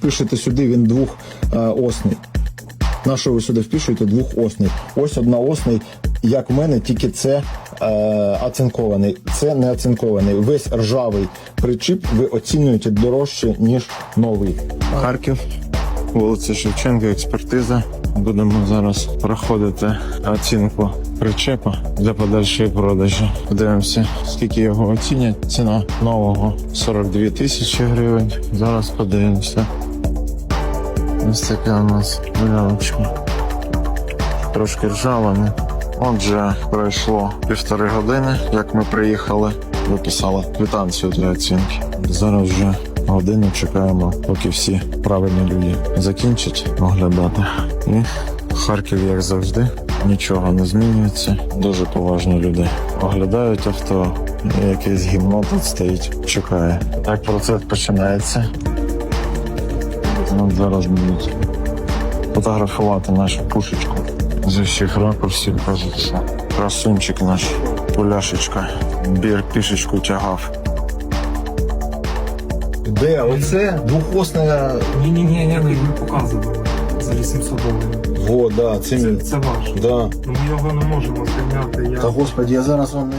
Пишете сюди, він двохосний. На що ви сюди впишете двохосний? Ось одноосний, як в мене, тільки це е, оцинкований. Це не оцинкований. Весь ржавий причіп ви оцінюєте дорожче, ніж новий. Харків, вулиця Шевченка, експертиза. Будемо зараз проходити оцінку причепа для подальшої продажі. Подивимося, скільки його оцінять. Ціна нового 42 тисячі гривень. Зараз подивимося. Ось така у нас ялочка. Трошки ржавана. Отже, пройшло півтори години, як ми приїхали, виписали квитанцію для оцінки. Зараз вже годину чекаємо, поки всі правильні люди закінчать оглядати. І Харків, як завжди, нічого не змінюється. Дуже поважні люди оглядають авто. Якесь гімно тут стоїть, чекає. Так процес починається. От зараз будуть фотографувати нашу пушечку з усіх ракурсів. Кажеться. Красунчик наш, пуляшечка, бір пішечку тягав. Де? Оце двохосна. Ні, ні, ні, ні, ми показували за 800 доларів. Во, да, це Це, це ваш. Да. Ну ми його не можемо зганяти. Я... Та господи, я зараз вам не